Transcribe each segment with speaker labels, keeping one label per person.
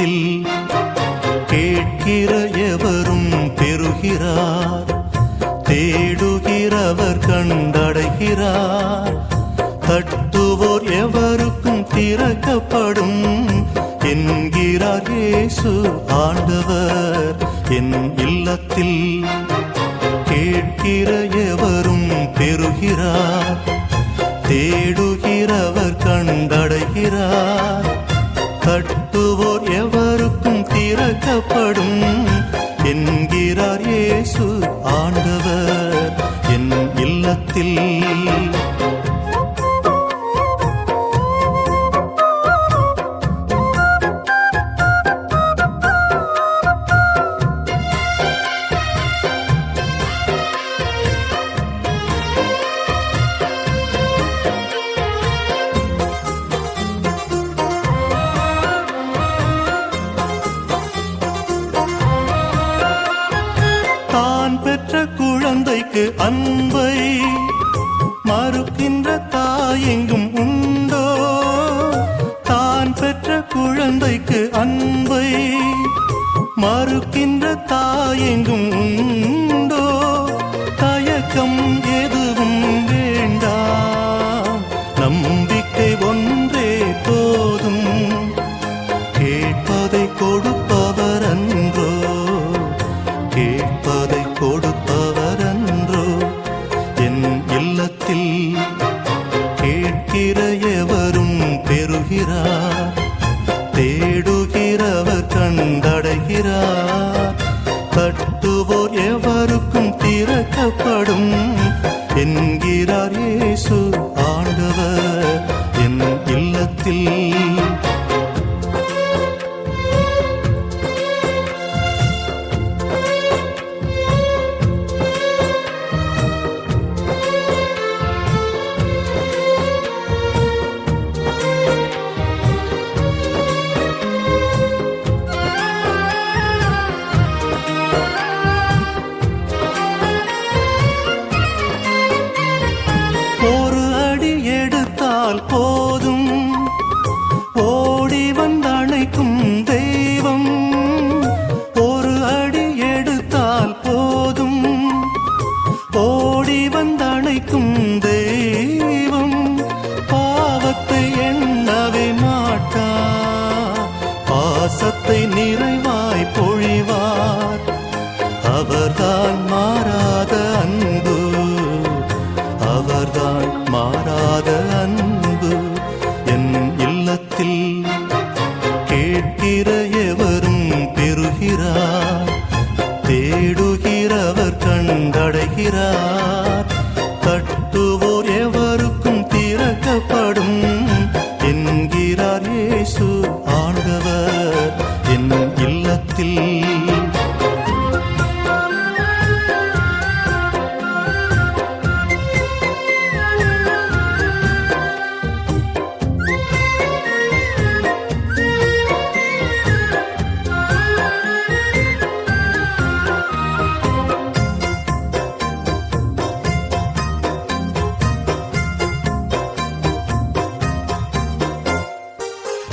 Speaker 1: இல்லத்தில் கேட்கிற எவரும் பெறுகிறார் தேடுகிறவர் கண்டடைகிறார். தட்டுவோர் எவருக்கும் திறக்கப்படும் என்கிறார் இயேசு ஆண்டவர். என் இல்லத்தில் கேட்கிற எவரும் பெறுகிறார் தேடுகிறவர் கண்டடைகிறார். தட்டுவோர் திறக்கப்படும் என்கிறார் இயேசு ஆண்டவர். என் இல்லத்தில் அன்பை மறுக்கின்ற தாயெங்கும் உண்டோ? தயக்கம் ஏ கண்டடைகிறார் தட்டுவோர் எவருக்கும் திறக்கப்படும். என்கிறார்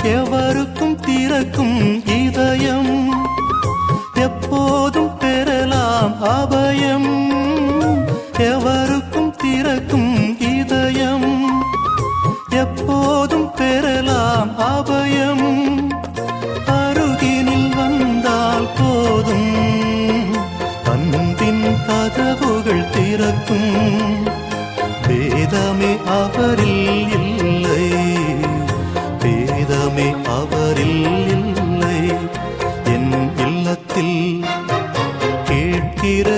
Speaker 1: எவருக்கும் திறக்கும் இதயம் எப்போதும் பெறலாம் அபயம். எவருக்கும் திறக்கும் இதயம் எப்போதும் பெறலாம் அபயம். அருகினில் வந்தால் போதும் அன்பின் கதவுகள் திறக்கும். வேதமே அவரில் இல்லை. அவரில் இல்லை. என் இல்லத்தில் கேட்கிற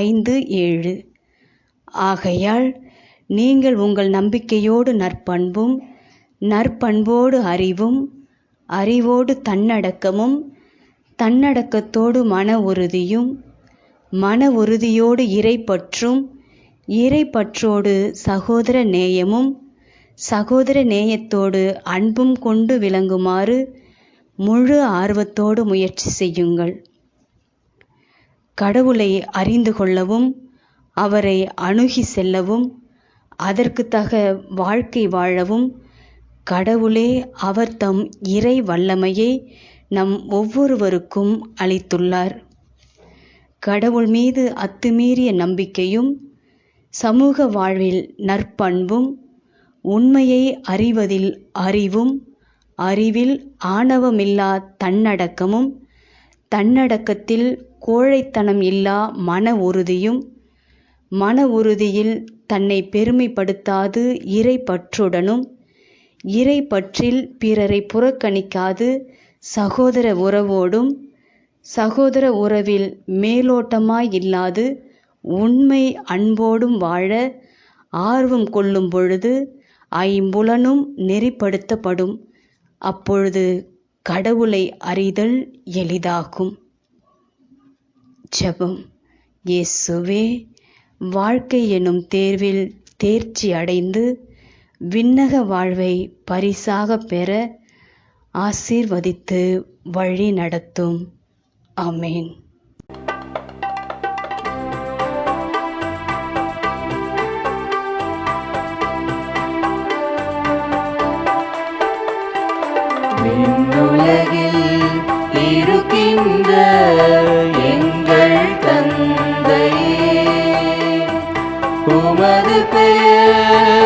Speaker 2: ஐந்து ஏழு. ஆகையால் நீங்கள் உங்கள் நம்பிக்கையோடு நற்பண்பும் நற்பண்போடு அறிவும் அறிவோடு தன்னடக்கமும் தன்னடக்கத்தோடு மன உறுதியும் மன உறுதியோடு இறைப்பற்றும் இறைப்பற்றோடு சகோதர நேயமும் சகோதர நேயத்தோடு அன்பும் கொண்டு விளங்குமாறு முழு ஆர்வத்தோடு முயற்சி செய்யுங்கள். கடவுளை அறிந்து கொள்ளவும் அவரை அணுகி செல்லவும் அதற்கு தக வாழ்க்கை வாழவும் கடவுளே அவர் தம் இறை வல்லமையை நம் ஒவ்வொருவருக்கும் அளித்துள்ளார். கடவுள் மீது அத்துமீறிய நம்பிக்கையும் சமூக வாழ்வில் நற்பண்பும் உண்மையை அறிவதில் அறிவும் அறிவில் ஆணவமில்லா தன்னடக்கமும் தன்னடக்கத்தில் கோழைத்தனம் இல்லா மன உறுதியும் மன உறுதியில் தன்னை பெருமைப்படுத்தாது இறை பற்றுடனும் இறை பற்றில் பிறரை புறக்கணிக்காது சகோதர உறவோடும் சகோதர உறவில் மேலோட்டமாய் இல்லாது உண்மை அன்போடும் வாழ ஆர்வம் கொள்ளும் பொழுது ஐம்புலனும் நெறிப்படுத்தப்படும். அப்பொழுது கடவுளை அறிதல் எளிதாகும். ஜெபம் இயேசுவே வாழ்க்கை எனும் தேர்வில் தேர்ச்சி அடைந்து விண்ணக வாழ்வை பரிசாக பெற ஆசீர்வதித்து வழி நடத்தும். அமேன்
Speaker 3: விண்ணுலகில் இருக்கின்ற